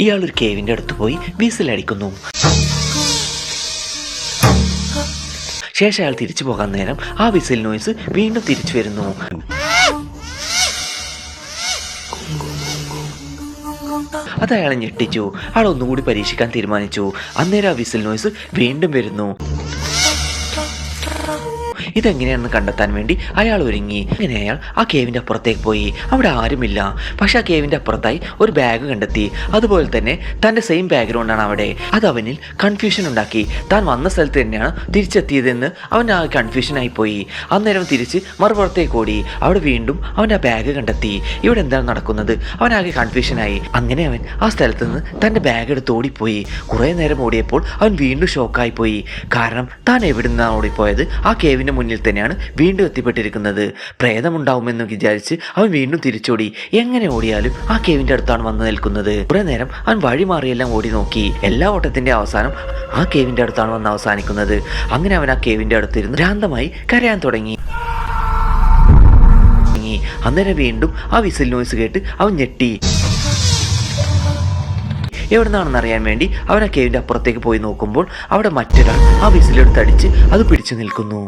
ഇയാൾ ഒരു കേവിന്റെ അടുത്ത് പോയി വീസിലടിക്കുന്നു ശേഷം അയാൾ തിരിച്ചു പോകാൻ നേരം ആ വിസിൽ നോയ്സ് വീണ്ടും തിരിച്ചു വരുന്നു. അത് അയാളെ ഞെട്ടിച്ചു. അയാൾ ഒന്നുകൂടി പരീക്ഷിക്കാൻ തീരുമാനിച്ചു. അന്നേരം ആ വിസിൽ നോയ്സ് വീണ്ടും വരുന്നു. ഇതെങ്ങനെയാണെന്ന് കണ്ടെത്താൻ വേണ്ടി അയാൾ ഒരുങ്ങി. അങ്ങനെ അയാൾ ആ കേവിന്റെ അപ്പുറത്തേക്ക് പോയി. അവിടെ ആരുമില്ല. പക്ഷെ ആ കേവിന്റെ അപ്പുറത്തായി ഒരു ബാഗ് കണ്ടെത്തി. അതുപോലെ തന്നെ തന്റെ സെയിം ബാക്ക്ഗ്രൗണ്ടാണ് അവിടെ. അത് അവനിൽ കൺഫ്യൂഷൻ ഉണ്ടാക്കി. താൻ വന്ന സ്ഥലത്ത് തന്നെയാണ് തിരിച്ചെത്തിയതെന്ന് അവൻ ആ കൺഫ്യൂഷൻ ആയി പോയി. അന്നേരം തിരിച്ച് മറുപുറത്തേക്ക് ഓടി. അവിടെ വീണ്ടും അവൻ ആ ബാഗ് കണ്ടെത്തി. ഇവിടെ എന്താണ് നടക്കുന്നത്? അവൻ ആകെ കൺഫ്യൂഷനായി അങ്ങനെ അവൻ ആ സ്ഥലത്ത് നിന്ന് തന്റെ ബാഗ് എടുത്ത് ഓടിപ്പോയി. കുറേ നേരം ഓടിയപ്പോൾ അവൻ വീണ്ടും ഷോക്കായി പോയി. കാരണം താൻ എവിടെ നിന്നാണ് ഓടിപ്പോയത്? ആ കേവിന്റെ മുന്നിൽ തന്നെയാണ് വീണ്ടും എത്തിപ്പെട്ടിരിക്കുന്നത്. പ്രേതമുണ്ടാവുമെന്ന് വിചാരിച്ച് അവൻ വീണ്ടും തിരിച്ചോടി. എങ്ങനെ ഓടിയാലും ആ കേവിന്റെ അടുത്താണ് വന്നു നിൽക്കുന്നത്. കുറേ നേരം അവൻ വഴി മാറിയെല്ലാം ഓടി നോക്കി. എല്ലാ ഓട്ടത്തിന്റെ അവസാനം ആ കേവിന്റെ അടുത്താണ് വന്ന് അവസാനിക്കുന്നത്. അങ്ങനെ അവൻ ആ കേവിന്റെ അടുത്തിരുന്ന് ഭ്രാന്തമായി കരയാൻ തുടങ്ങി. അന്നേരം വീണ്ടും ആ വിസിൽ നോയ്സ് കേട്ട് അവൻ ഞെട്ടി. എവിടുന്നാണെന്ന് അറിയാൻ വേണ്ടി അവൻ ആ കേവിന്റെ അപ്പുറത്തേക്ക് പോയി നോക്കുമ്പോൾ അവിടെ മറ്റൊരാൾ ആ വിസിലെടുത്തടിച്ച് അത് പിടിച്ചു നിൽക്കുന്നു.